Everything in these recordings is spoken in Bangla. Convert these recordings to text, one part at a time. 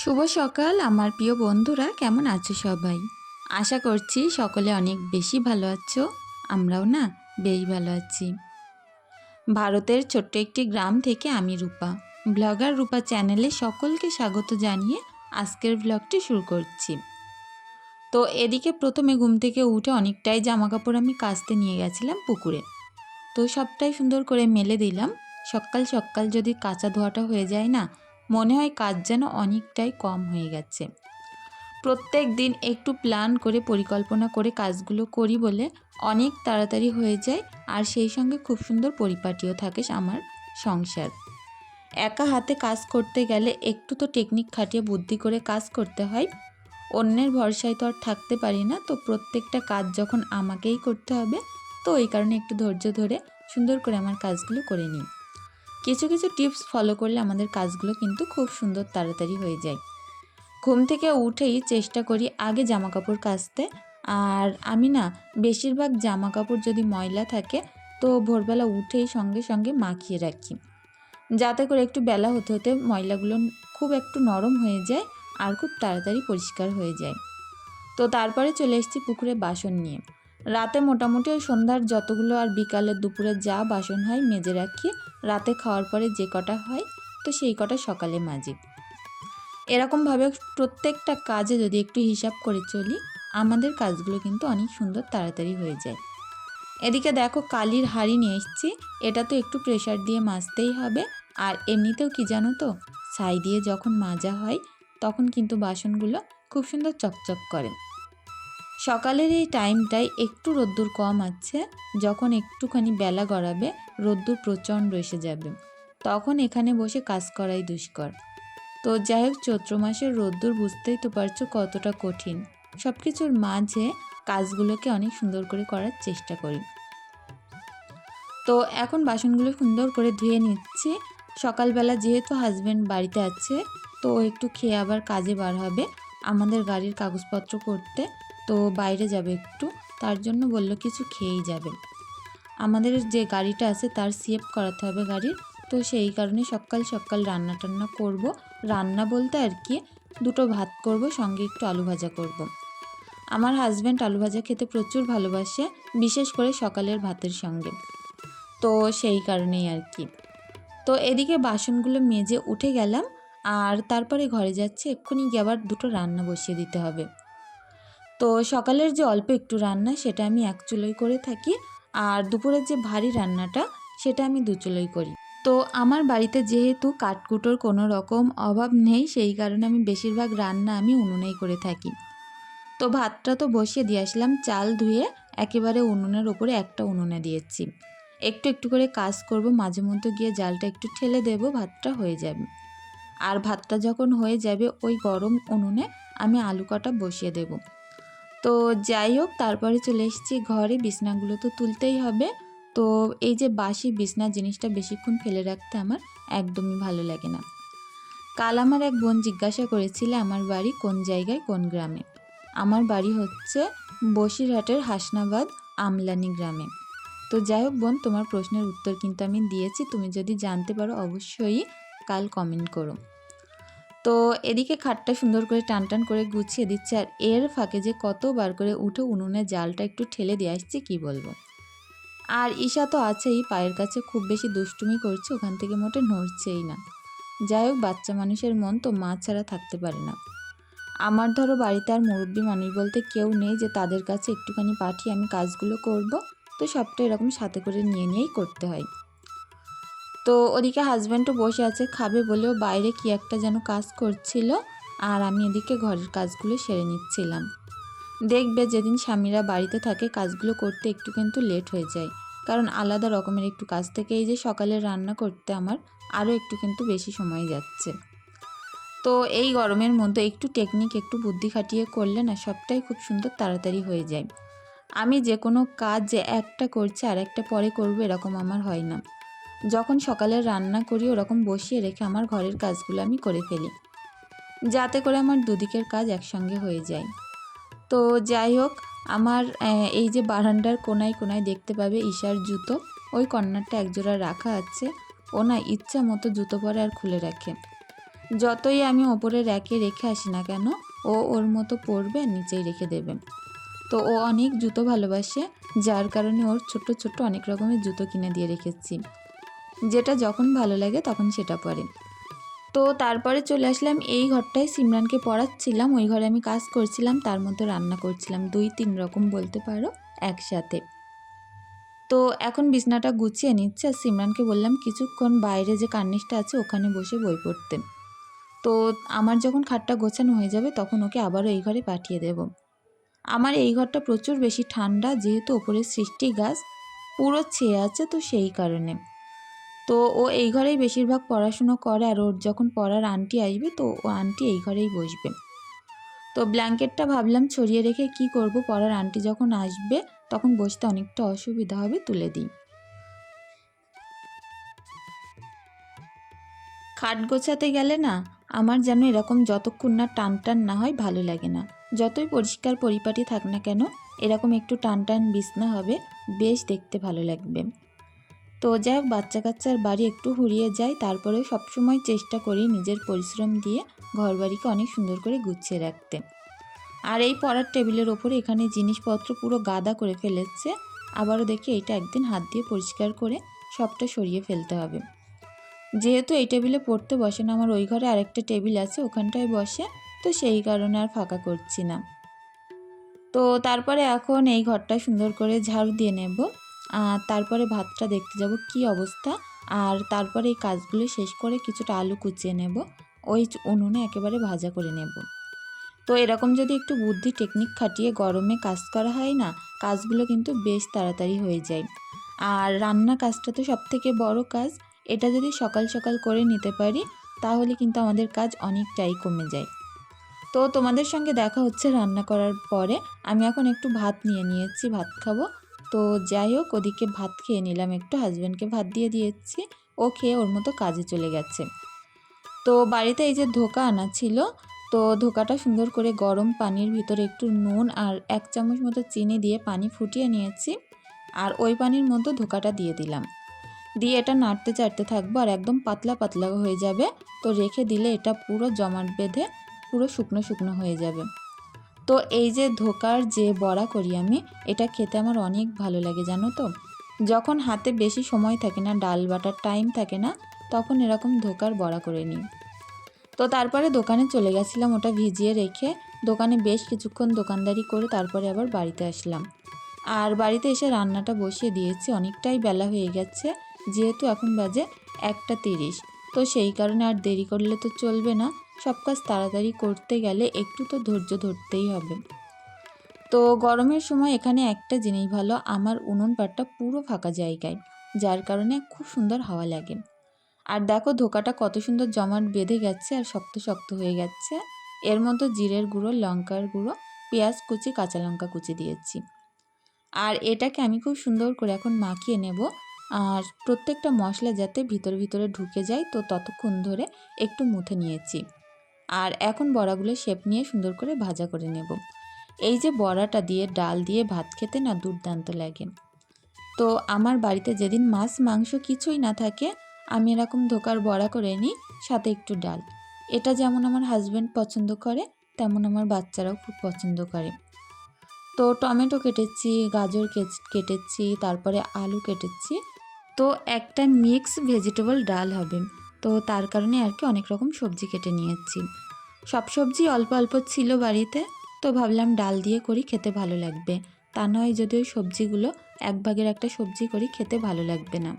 শুভ সকাল, আমার প্রিয় বন্ধুরা, কেমন আছো সবাই? আশা করছি সকলে অনেক বেশি ভালো আছো, আমরাও না বেশ ভালো আছি। ভারতের ছোট্ট একটি গ্রাম থেকে আমি রূপা, ব্লগার রূপা চ্যানেলে সকলকে স্বাগত জানিয়ে আজকের ব্লগটি শুরু করছি। তো এদিকে প্রথমে ঘুম থেকে উঠে অনেকটাই জামা কাপড় আমি কাচতে নিয়ে গেছিলাম পুকুরে। তো সবটাই সুন্দর করে মেলে দিলাম। সকাল সকাল যদি কাঁচা ধোয়াটা হয়ে যায় না মনে হয় কাজ যেন অনেকটাই কম হয়ে গেছে। প্রত্যেক দিন একটু প্ল্যান করে, পরিকল্পনা করে কাজগুলো করি বলে অনেক তাড়াতাড়ি হয়ে যায় আর সেই সঙ্গে খুব সুন্দর পরিপাটিও থাকে আমার সংসার। একা হাতে কাজ করতে গেলে একটু তো টেকনিক খাটিয়ে বুদ্ধি করে কাজ করতে হয়। অন্যের ভরসায় তো আর থাকতে পারি না, তো প্রত্যেকটা কাজ যখন আমাকেই করতে হবে, তো এই কারণে একটু ধৈর্য ধরে সুন্দর করে আমার কাজগুলো করে নিই। কিছু কিছু টিপস ফলো করলে আমাদের কাজগুলো কিন্তু খুব সুন্দর তাড়াতাড়ি হয়ে যায়। ঘুম থেকে উঠেই চেষ্টা করি আগে জামা কাপড় কাচতে। আর আমি না, বেশিরভাগ জামা কাপড় যদি ময়লা থাকে, তো ভোরবেলা উঠেই সঙ্গে সঙ্গে মাখিয়ে রাখি। যাতে করে একটু বেলা হতে হতে ময়লাগুলো খুব একটু নরম হয়ে যায় আর খুব তাড়াতাড়ি পরিষ্কার হয়ে যায়। তো তারপরে চলে এসেছি পুকুরে বাসন নিয়ে। রাতে মোটামুটি ওই সন্ধ্যার যতগুলো আর বিকালের দুপুরে যা বাসন হয় মেজে রাখি। রাতে খাওয়ার পরে যে কটা হয়, তো সেই কটা সকালে মাজি। এরকমভাবে প্রত্যেকটা কাজে যদি একটু হিসাব করে চলি, আমাদের কাজগুলো কিন্তু অনেক সুন্দর তাড়াতাড়ি হয়ে যায়। এদিকে দেখো কালির হাঁড়ি নিয়ে এসেছি, এটা তো একটু প্রেশার দিয়ে মাজতেই হবে, আর এমনিতেও কি জানো তো, ছাই দিয়ে যখন মাজা হয়, তখন কিন্তু বাসনগুলো খুব সুন্দর চকচক করে। সকালের এই টাইমটায় একটু রোদ্দুর কম আছে, যখন একটুখানি বেলা গড়াবে, রোদ্দুর প্রচণ্ড এসে যাবে। তখন এখানে বসে কাজ করাই দুষ্কর। তো যাই হোক, চৈত্র মাসের রোদ্দুর বুঝতেই তো পারছ কতটা কঠিন। সব কিছুর মাঝে কাজগুলোকে অনেক সুন্দর করে করার চেষ্টা করি। তো এখন বাসনগুলো সুন্দর করে ধুয়ে নিচ্ছি। সকালবেলা যেহেতু হাজব্যান্ড বাড়িতে আছে, তো একটু খেয়ে আবার কাজে বার হবে। আমাদের গাড়ির কাগজপত্র করতে তো বাইরে যাবে একটু, তার জন্য বলল কিছু খেয়েই যাবে। আমাদের যে গাড়িটা আছে তার সিএফ করাতে হবে গাড়ির, তো সেই কারণে সকাল সকাল রান্না টান্না করব। রান্না বলতে আর কি, দুটো ভাত করব, সঙ্গে একটু আলু ভাজা করব। আমার হাজব্যান্ড আলু ভাজা খেতে প্রচুর ভালোবাসে, বিশেষ করে সকালের ভাতের সঙ্গে। তো সেই কারণেই আর কি। তো এদিকে বাসনগুলো মেজে উঠে গেলাম আর তারপরে ঘরে যাচ্ছে, এক্ষুনি গিয়ে আবার দুটো রান্না বসিয়ে দিতে হবে। তো সকালের যে অল্প একটু রান্না, সেটা আমি এক চুলোই করে থাকি আর দুপুরের যে ভারী রান্নাটা, সেটা আমি দু চুলোই করি। তো আমার বাড়িতে যেহেতু কাঠকুটোর কোনো রকম অভাব নেই, সেই কারণে আমি বেশিরভাগ রান্না আমি উনুনেই করে থাকি। তো ভাতটা তো বসিয়ে দিয়ে আসলাম, চাল ধুয়ে একেবারে উনুনের ওপরে একটা উনুনে দিয়েছি। একটু একটু করে কাজ করব মাঝে মধ্যে গিয়ে জালটা একটু ঠেলে দেব, ভাতটা হয়ে যাবে। আর ভাতটা যখন হয়ে যাবে ওই গরম উনুনে আমি আলু কাটা বসিয়ে দেবো। তো যাই হোক, তারপরে চলে এসেছি ঘরে। বিছনাগুলো তো তুলতেই হবে। তো এই যে বাসি বিছনা, জিনিসটা বেশিক্ষণ ফেলে রাখতে আমার একদমই ভালো লাগে না। কাল আমার এক বোন জিজ্ঞাসা করেছিল, আমার বাড়ি কোন জায়গায়, কোন গ্রামে? আমার বাড়ি হচ্ছে বসিরহাটের হাসনাবাদ আমলানি গ্রামে। তো যাই হোক বোন, তোমার প্রশ্নের উত্তর কিন্তু আমি দিয়েছি। তুমি যদি জানতে পারো, অবশ্যই কাল কমেন্ট করো। তো এদিকে খাটটা সুন্দর করে টান টান করে গুছিয়ে দিচ্ছে আর এর ফাঁকে যে কতবার করে উঠে উনুনে জালটা একটু ঠেলে দিয়ে আসছে, কী বলব? আর ঈশা তো আছেই, পায়ের কাছে খুব বেশি দুষ্টুমি করছে, ওখান থেকে মোটে নড়ছেই না। যাই হোক, বাচ্চা মানুষের মন তো মা ছাড়া থাকতে পারে না। আমার ধরো বাড়িতে আর মুরব্বী মানুষ বলতে কেউ নেই যে তাদের কাছে একটুখানি পাঠিয়ে আমি কাজগুলো করব, তো সবটা এরকম সাথে করে নিয়ে নিয়েই করতে হয়। তো ওদিকে হাজব্যান্ডও বসে আছে, খাবে বলেও বাইরে কি একটা যেন কাজ করছিল আর আমি এদিকে ঘরের কাজগুলো সেরে নিচ্ছিলাম। দেখবে যেদিন স্বামীরা বাড়িতে থাকে, কাজগুলো করতে একটু কিন্তু লেট হয়ে যায়। কারণ আলাদা রকমের একটু কাজ থেকে এই যে সকালে রান্না করতে আমার আরও একটু কিন্তু বেশি সময় যাচ্ছে। তো এই গরমের মধ্যে একটু টেকনিক একটু বুদ্ধি খাটিয়ে করলে না সবটাই খুব সুন্দর তাড়াতাড়ি হয়ে যায়। আমি যে কোনো কাজ যে একটা করছি আর একটা পরে করব, এরকম আমার হয় না। যখন সকালে রান্না করি, ওরকম বসিয়ে রেখে আমার ঘরের কাজগুলো আমি করে ফেলি। যাতে করে আমার দুদিকের কাজ একসঙ্গে হয়ে যায়। তো যাই হোক, আমার এই যে বারান্ডার কোনায় কোনায় দেখতে পাবে ঈশার জুতো, ওই কর্নারটা একজোড়া রাখা আছে। ও না ইচ্ছা মতো জুতো পরে আর খুলে রাখে। যতই আমি ওপরে র্যাকে রেখে আসি না কেন, ও ওর মতো পরবে আর নিচেই রেখে দেবে। তো ও অনেক জুতো ভালোবাসে, যার কারণে ওর ছোট ছোট অনেক রকমের জুতো কিনে দিয়ে রেখেছি। যেটা যখন ভালো লাগে তখন সেটা পরে। তো তারপরে চলে আসলাম, এই ঘরটায় সিমরানকে পড়াচ্ছিলাম, ওই ঘরে আমি কাজ করছিলাম, তার মধ্যে রান্না করছিলাম, দুই তিন রকম বলতে পারো, একসাথে। তো এখন বিছনাটা গুছিয়ে নিচ্ছে, আর সিমরানকে বললাম, কিছুক্ষণ বাইরে যে কার্নিশটা আছে, ওখানে বসে বই পড়তে। তো আমার যখন খাটটা গোছানো হয়ে যাবে, তখন ওকে আবারও এই ঘরে পাঠিয়ে দেব। আমার এই ঘরটা প্রচুর বেশি ঠান্ডা, যেহেতু ওপরে সৃষ্টি গাছ পুরো ছেয়ে আছে তো সেই কারণে। তো ও এই ঘরেই বেশিরভাগ পড়াশুনো করে আর ওর যখন পড়ার আন্টি আসবে তো ও আন্টি এই ঘরেই বসবে। তো ব্ল্যাঙ্কেটটা ভাবলাম ছড়িয়ে রেখে কি করব, পড়ার আন্টি যখন আসবে তখন বসতে অনেকটা অসুবিধা হবে, তুলে দিই। খাট গোছাতে গেলে না আমার যেন এরকম যতক্ষণ না টান টান না হয় ভালো লাগে না। যতই পরিষ্কার পরিপাটি থাক না কেন, এরকম একটু টান টান বিছনা হবে, বেশ দেখতে ভালো লাগবে। তো যাই হোক বাচ্চা কাচ্চার বাড়ি একটু হুড়িয়ে যায় তারপরেও সবসময় চেষ্টা করি নিজের পরিশ্রম দিয়ে ঘরবাড়িকে অনেক সুন্দর করে গুছিয়ে রাখতে। আর এই পড়ার টেবিলের ওপরে এখানে জিনিসপত্র পুরো গাদা করে ফেলেছে, আবারও দেখি এইটা একদিন হাত দিয়ে পরিষ্কার করে সবটা সরিয়ে ফেলতে হবে। যেহেতু এই টেবিলে পড়তে বসে না, আমার ওই ঘরে আরেকটা টেবিল আছে, ওখানটায় বসে, তো সেই কারণে আর ফাঁকা করছি না। তো তারপরে এখন এই ঘরটা সুন্দর করে ঝাড়ু দিয়ে নেব। আর তারপরে ভাতটা দেখতে যাব কি অবস্থা। আর তারপরে এই কাজগুলো শেষ করে কিছুটা আলু কুচিয়ে নেব। ওই উনুনে একেবারে ভাজা করে নেব। তো এরকম যদি একটু বুদ্ধি টেকনিক খাটিয়ে গরমে কাজ করা হয় না, কাজগুলো কিন্তু বেশ তাড়াতাড়ি হয়ে যায়। আর রান্না কাজটা তো সব থেকে বড় কাজ। এটা যদি সকাল সকাল করে নিতে পারি, তাহলে কিন্তু আমাদের কাজ অনেকটাই কমে যায়। তো তোমাদের সঙ্গে দেখা হচ্ছে রান্না করার পরে। আমি এখন একটু ভাত নিয়ে নিয়েছি, ভাত খাব। তো যাই হোক, ওদিকে ভাত খেয়ে নিলাম। একটু হাজব্যান্ডকে ভাত দিয়ে দিয়েছি। ও খেয়ে ওর মতো কাজে চলে গেছে। তো বাড়িতে এই যে ধোকা আনা ছিল, তো ধোকাটা সুন্দর করে গরম পানির ভিতরে একটু নুন আর এক চামচ মতো চিনি দিয়ে পানি ফুটিয়ে নিয়েছি আর ওই পানির মধ্যে ধোকাটা দিয়ে দিলাম। দিয়ে এটা নাড়তে চাড়তে থাকব আর একদম পাতলা পাতলা হয়ে যাবে। তো রেখে দিলে এটা পুরো জমাট বেঁধে পুরো শুকনো শুকনো হয়ে যাবে। তো এই যে ধোকার যে বড়া করি আমি, এটা খেতে আমার অনেক ভালো লাগে, জানো তো? যখন হাতে বেশি সময় থাকে না, ডাল বাটার টাইম থাকে না, তখন এরকম ধোকার বড়া করে নিই। তো তারপরে দোকানে চলে গেছিলাম, ওটা ভিজিয়ে রেখে দোকানে বেশ কিছুক্ষণ দোকানদারি করে তারপরে আবার বাড়িতে আসলাম। আর বাড়িতে এসে রান্নাটা বসিয়ে দিয়েছি, অনেকটাই বেলা হয়ে গেছে, যেহেতু এখন বাজে একটা তিরিশ। তো সেই কারণে আর দেরি করলে তো চলবে না সব কাজ তাড়াতাড়ি করতে গেলে একটু তো ধৈর্য ধরতেই হবে। তো গরমের সময় এখানে একটা জিনিস ভালো, আমার উনুন পাটটা পুরো ফাঁকা জায়গায়, যার কারণে খুব সুন্দর হাওয়া লাগে। আর দেখো ধোকাটা কত সুন্দর জমাট বেঁধে গেছে আর শক্ত শক্ত হয়ে গেছে। এর মধ্যে জিরের গুঁড়ো, লঙ্কার গুঁড়ো, পেঁয়াজ কুচি, কাঁচা লঙ্কা কুচি দিয়েছি। আর এটাকে আমি খুব সুন্দর করে এখন মাখিয়ে নেব। আর প্রত্যেকটা মশলা যাতে ভিতরে ভিতরে ঢুকে যায়, তো ততক্ষণ ধরে একটু মুথে নিয়েছি। আর এখন বড়াগুলো শেপ নিয়ে সুন্দর করে ভাজা করে নেব। এই যে বড়াটা দিয়ে ডাল দিয়ে ভাত খেতে না দুর্দান্ত লাগে। তো আমার বাড়িতে যেদিন মাছ মাংস কিছুই না থাকে, আমি এরকম ধোকার বড়া করে নিই, সাথে একটু ডাল। এটা যেমন আমার হাজব্যান্ড পছন্দ করে, তেমন আমার বাচ্চারাও খুব পছন্দ করে। তো টমেটো কেটেছি, গাজর কেটেছি, তারপরে আলু কেটেছি। তো একটা মিক্স ভেজিটেবল ডাল হবে। তো তার কারণে আর কি অনেক রকম সবজি কেটে নিয়েছি। সব সবজি অল্প অল্প ছিল বাড়িতে, তো ভাবলাম ডাল দিয়ে করি, খেতে ভালো লাগবে। তা নয় যদি ওই সবজিগুলো এক ভাগের একটা সবজি করি, খেতে ভালো লাগবে না।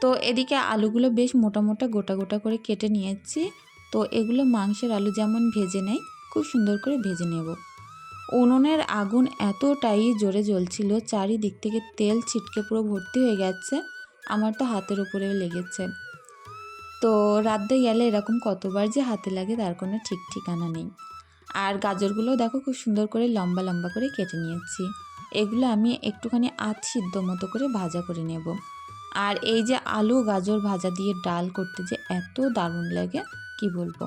তো এদিকে আলুগুলো বেশ মোটা মোটা গোটা গোটা করে কেটে নিয়েছি। তো এগুলো মাংসের আলু যেমন ভেজে নেয় খুব সুন্দর করে ভেজে নেব। উনুনের আগুন এতটাই জোরে জ্বলছিল, চারিদিক থেকে তেল ছিটকে পুরো ভর্তি হয়ে গেছে। আমার তো হাতের উপরেও লেগেছে। তো রাঁধতে গেলে এরকম কতবার যে হাতে লাগে তার কোনো ঠিক ঠিকানা নেই। আর গাজরগুলো দেখো খুব সুন্দর করে লম্বা লম্বা করে কেটে নিয়েছি। এগুলো আমি একটুখানি আধ সিদ্ধ মতো করে ভাজা করে নেব। আর এই যে আলু গাজর ভাজা দিয়ে ডাল করতে যে এত দারুণ লাগে, কি বলব?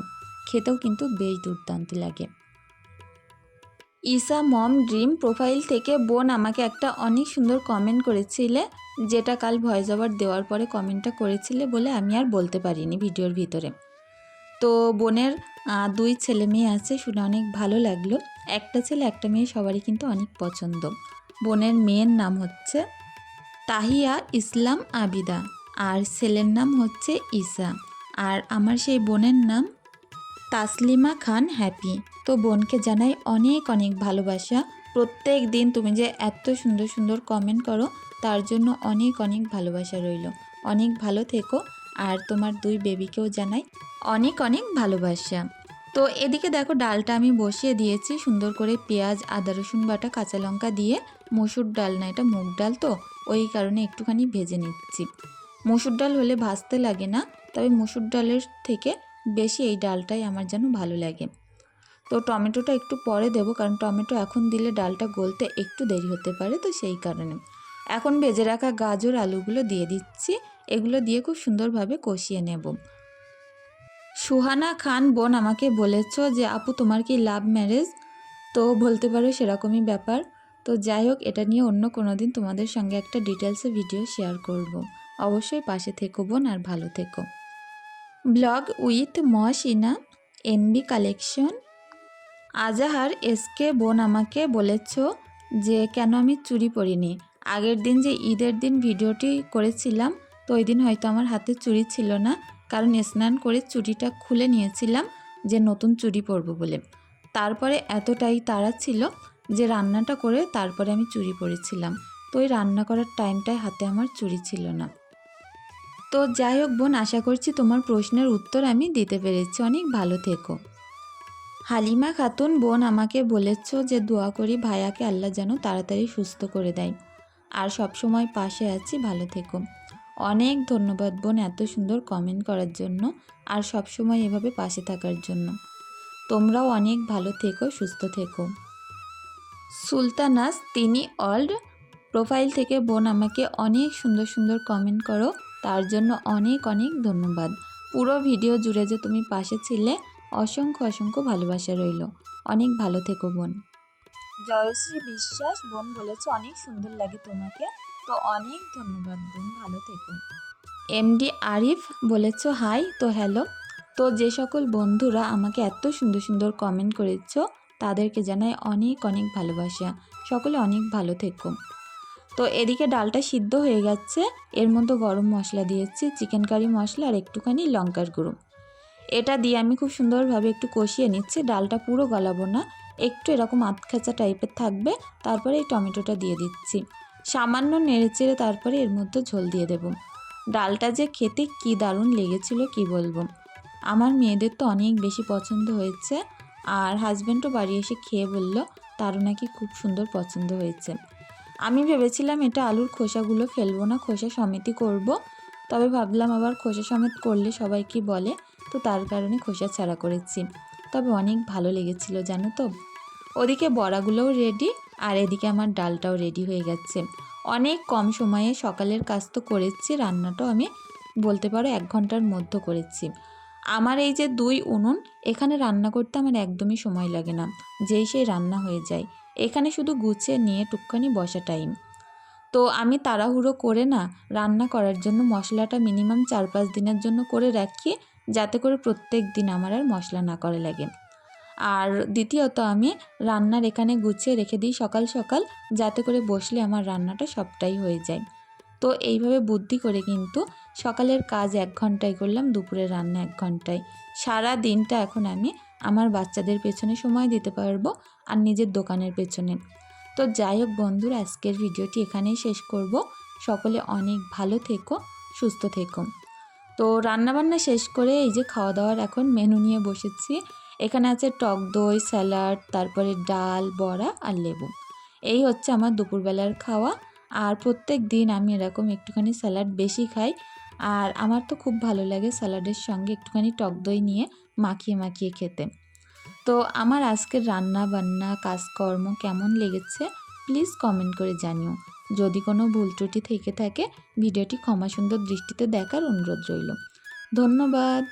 খেতেও কিন্তু বেশ দুর্দান্ত লাগে। ইসা মম ড্রিম প্রোফাইল থেকে বোন আমাকে একটা অনেক সুন্দর কমেন্ট করেছিলে, যেটা কাল ভয়েস ওভার দেওয়ার পরে কমেন্টটা করেছিলে বলে আমি আর বলতে পারিনি ভিডিওর ভিতরে। তো বোনের দুই ছেলে মেয়ে আছে, শুনে অনেক ভালো লাগল। একটা ছেলে, একটা মেয়ে সবারই কিন্তু অনেক পছন্দ। বোনের মেয়ের নাম হচ্ছে তাহিয়া ইসলাম আবিদা, আর ছেলের নাম হচ্ছে ঈসা। আর আমার সেই বোনের নাম তাসলিমা খান হ্যাপি তো বোনকে জানাই অনেক অনেক ভালোবাসা। প্রত্যেক দিন তুমি যে এত সুন্দর সুন্দর কমেন্ট করো, তার জন্য অনেক অনেক ভালোবাসা রইল। অনেক ভালো থেকো। আর তোমার দুই বেবিকেও জানাই অনেক অনেক ভালোবাসা। তো এদিকে দেখো ডালটা আমি বসিয়ে দিয়েছি, সুন্দর করে পেঁয়াজ, আদা, রসুন বাটা, কাঁচা লঙ্কা দিয়ে। মসুর ডাল না, এটা মুগ ডাল তো, ওই কারণে একটুখানি ভেজে নিচ্ছি। মসুর ডাল হলে ভাজতে লাগে না, তবে মসুর ডালের থেকে বেশি এই ডালটাই আমার যেন ভালো লাগে। তো টমেটোটা একটু পরে দেবো, কারণ টমেটো এখন দিলে ডালটা গলতে একটু দেরি হতে পারে, তো সেই কারণে। এখন ভেজে রাখা গাজর, আলুগুলো দিয়ে দিচ্ছি, এগুলো দিয়ে খুব সুন্দরভাবে কষিয়ে নেব। সুহানা খান বোন আমাকে বলেছ যে, আপু, তোমার কি লাভ ম্যারেজ? তো বলতে পারো সেরকমই ব্যাপার। তো যাই হোক, এটা নিয়ে অন্য কোনো দিন তোমাদের সঙ্গে একটা ডিটেলসে ভিডিও শেয়ার করব। অবশ্যই পাশে থেকো বোন, আর ভালো থেকো। Blog with Moshina NB collection. Azahar SK বোন আমাকে বলেছ যে, কেন আমি চুরি পরিনি? আগের দিন যে ঈদের দিন ভিডিওটি করেছিলাম, তো ওই দিন হয়তো আমার হাতে চুড়ি ছিল না। কারণ স্নান করে চুড়িটা খুলে নিয়েছিলাম যে, নতুন চুড়ি পরবো বলে। তারপরে এতটাই তাড়া ছিল যে, রান্নাটা করে তারপরে আমি চুড়ি পরেছিলাম। তো ওই রান্না করার টাইমটায় হাতে আমার চুড়ি ছিল না। তো যাই হোক বোন, আশা করছি তোমার প্রশ্নের উত্তর আমি দিতে পেরেছি। অনেক ভালো থেকো। হালিমা খাতুন বোন আমাকে বলেছ যে দোয়া করি ভাইয়াকে আল্লাহ যেন তাড়াতাড়ি সুস্থ করে দেয়। আর সব সময় পাশে আছি, ভালো থেকো। অনেক ধন্যবাদ বোন এত সুন্দর কমেন্ট করার জন্য আর সব সময় এভাবে পাশে থাকার জন্য। তোমরাও অনেক ভালো থেকো, সুস্থ থেকো। সুলতানাস, তিনি অল্ড প্রোফাইল থেকে বোন আমাকে অনেক সুন্দর সুন্দর কমেন্ট করো। তার জন্য অনেক অনেক ধন্যবাদ। পুরো ভিডিও জুড়ে যে তুমি পাশে ছিলে, অসংখ্য অসংখ্য ভালোবাসা রইল। অনেক ভালো থেকো, বোন। জয়শ্রী বিশ্বাস, বোন বলেছে অনেক সুন্দর লাগে তোমাকে। তো অনেক ধন্যবাদ, বোন। ভালো থেকো। এমডি আরিফ বলেছ, হাই, তো হ্যালো। তো যে সকল বন্ধুরা আমাকে এত সুন্দর সুন্দর কমেন্ট করেছ, তাদেরকে জানাই অনেক অনেক ভালোবাসা। সকলে অনেক ভালো থেকো। তো এদিকে ডালটা সিদ্ধ হয়ে গেছে। এর মধ্যে গরম মশলা দিয়েছি, চিকেন কারি মশলা আর একটুখানি লঙ্কার গুঁড়ো। এটা দিয়ে আমি খুব সুন্দরভাবে একটু কষিয়ে নিচ্ছি, ডালটা পুরো গলাবো না। একটু এরকম আতখেঁচা টাইপের থাকবে, তারপরে এই টমেটোটা দিয়ে দিচ্ছি। সামান্য নেড়েচেড়ে তারপরে এর মধ্যে ঝোল দিয়ে দেব। ডালটা যে খেতে কি দারুণ লেগেছিল কি বলব? আমার মেয়েদের তো অনেক বেশি পছন্দ হয়েছে, আর হাজব্যান্ডও বাড়ি এসে খেয়ে বলল, তারও নাকি খুব সুন্দর পছন্দ হয়েছে। আমি ভেবেছিলাম এটা আলুর খোসাগুলো ফেলব না, খোসা সমেতই করব। তবে ভাবলাম আবার খোসা সমেত করলে সবাই কি বলে? তো তার কারণে খোসা ছাড়া করেছি। তবে অনেক ভালো লেগেছিল, জানো তো? ওদিকে বড়াগুলোও রেডি আর এদিকে আমার ডালটাও রেডি হয়ে গেছে। অনেক কম সময়ে সকালের কাজ তো করেছি, রান্নাটাও আমি বলতে পারো এক ঘণ্টার মধ্যে করেছি। আমার এই যে দুই উনুন, এখানে রান্না করতে আমার একদমই সময় লাগে না, যেই সেই রান্না হয়ে যায়। এখানে শুধু গুছিয়ে নিয়ে টুকখানি বসা টাইম তো আমি তাড়াহুড়ো করে না রান্না করার জন্য মশলাটা মিনিমাম চার পাঁচ দিনের জন্য করে রাখি, যাতে করে প্রত্যেক দিন আমার আর মশলা না করে লাগে। আর দ্বিতীয়ত আমি রান্নার এখানে গুছিয়ে রেখে দিই সকাল সকাল, যাতে করে বসলে আমার রান্নাটা সবটাই হয়ে যায়। তো এইভাবে বুদ্ধি করে কিন্তু সকালের কাজ এক ঘন্টায় করলাম, দুপুরের রান্না এক ঘন্টায়। সারা দিনটা এখন আমি আমার বাচ্চাদের পেছনে সময় দিতে পারব আর নিজের দোকানের পেছনে। তো যাই হোক বন্ধুরা, আজকের ভিডিওটি এখানেই শেষ করব। সকলে অনেক ভালো থেকো, সুস্থ থেকো। তো রান্নাবান্না শেষ করে এই যে খাওয়া দাওয়ার এখন মেনু নিয়ে বসেছি। এখানে আছে টক দই, স্যালাড, তারপরে ডাল, বড়া আর লেবু। এই হচ্ছে আমার দুপুরবেলার খাওয়া। আর প্রত্যেক দিন আমি এরকম একটুখানি স্যালাড বেশি খাই। আর আমার তো খুব ভালো লাগে স্যালাডের সঙ্গে একটুখানি টক দই নিয়ে মাখিয়ে মাখিয়ে খেতে। তো আমার আজকের রান্না বান্না কাজকর্ম কেমন লেগেছে প্লিজ কমেন্ট করে জানিও। যদি কোনো ভুল ত্রুটি থেকে থাকে, ভিডিওটি ক্ষমা সুন্দর দৃষ্টিতে দেখার অনুরোধ রইল। ধন্যবাদ।